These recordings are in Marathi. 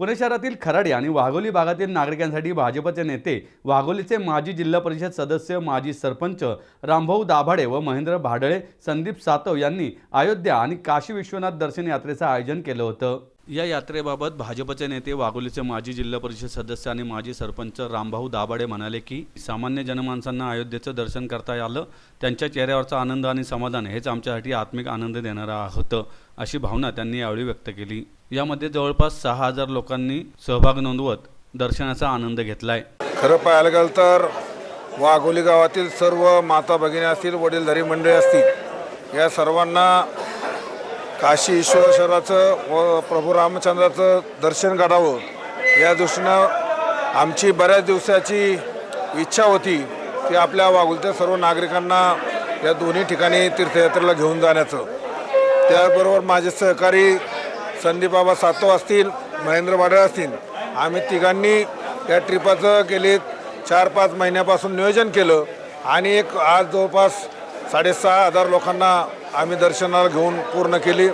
पुणे शहरातील खराडी आणि वाघोली भागातील नागरिकांसाठी भाजपचे नेते वाघोलीचे माजी जिल्हा परिषद सदस्य माजी सरपंच रामभाऊ दाभाडे व महेंद्र भाडळे संदीप सातव यांनी अयोध्या आणि काशी विश्वनाथ दर्शन यात्रेचं आयोजन केलं होतं. या यात्रेबाबत भाजपचे नेते वाघोलीचे माजी जिल्हा परिषद सदस्य आणि माजी सरपंच रामभाऊ दाभाडे म्हणाले की सामान्य जनमानसांना अयोध्येचं दर्शन करता आलं त्यांच्या चेहऱ्यावरचा आनंद आणि समाधान हेच आमच्यासाठी आत्मिक आनंद देणारं होतं अशी भावना त्यांनी यावेळी व्यक्त केली. यामध्ये जवळपास सहा हजार लोकांनी सहभाग नोंदवत दर्शनाचा आनंद घेतलाय. खरं पाहायला गेलं तर वाघोली गावातील सर्व माता भगिनी असतील वडीलधारी मंडळी असतील या सर्वांना काशी ईश्वरेश्वराचं व प्रभू रामचंद्राचं दर्शन घडावं या दृष्टीनं आमची बऱ्याच दिवसाची इच्छा होती की आपल्या वागुलत्या सर्व नागरिकांना या दोन्ही ठिकाणी तीर्थयात्रेला घेऊन जाण्याचं. त्याबरोबर माझे सहकारी संदीप बाबा सातव असतील महेंद्र वाडळ असतील आम्ही तिघांनी या ट्रिपाचं गेले चार पाच महिन्यापासून नियोजन केलं आणि एक आज जवळपास साडेसहा हजार लोकांना आम्ही दर्शनाला घेऊन पूर्ण केली.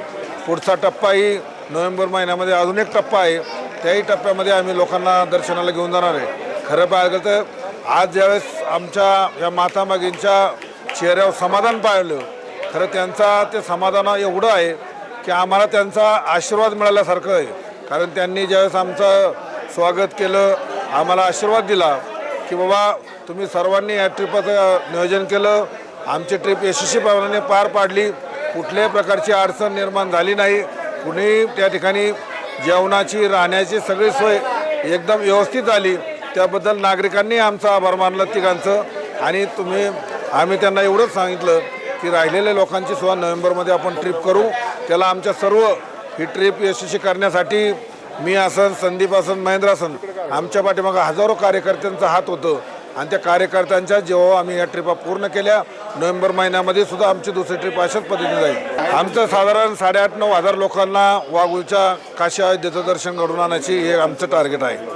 पुढचा टप्पाही नोव्हेंबर महिन्यामध्ये अजून एक टप्पा आहे. त्याही टप्प्यामध्ये आम्ही लोकांना दर्शनाला घेऊन जाणार आहे. खरं पाहिलं तर आज ज्यावेळेस आमच्या या माथामागींच्या चेहऱ्यावर समाधान पाहिलं खरं त्यांचा ते समाधान एवढं आहे की आम्हाला त्यांचा आशीर्वाद मिळाल्यासारखं आहे. कारण त्यांनी ज्यावेळेस आमचं स्वागत केलं आम्हाला आशीर्वाद दिला की बाबा तुम्ही सर्वांनी या ट्रिपाचं नियोजन केलं आमची ट्रिप यशस्वीपणाने पार पाडली. कुठल्याही प्रकारची अडचण निर्माण झाली नाही. कुणीही त्या ठिकाणी जेवणाची राहण्याची सगळी सोय एकदम व्यवस्थित झाली. त्याबद्दल नागरिकांनी आमचा आभार मानला तिघांचं. आणि तुम्ही आम्ही त्यांना एवढंच सांगितलं की राहिलेल्या लोकांची सुद्धा नोव्हेंबरमध्ये आपण ट्रिप करू. त्याला आमच्या सर्व ही ट्रिप यशस्वी करण्यासाठी मी असन संदीप असन महेंद्र असन आमच्या पाठीमागं हजारो कार्यकर्त्यांचं हात होतं. आणि त्या कार्यकर्त्यांच्या जेव्हा आम्ही या ट्रिपा पूर्ण केल्या नोव्हेंबर महिन्यामध्ये सुद्धा आमची दुसरी ट्रिप अशाच पद्धतीने जाईल. आमचं साधारण साडेआठ नऊ हजार लोकांना वाघूच्या काशी अयोध्येचं दर्शन घडून आणायची हे आमचं टार्गेट आहे.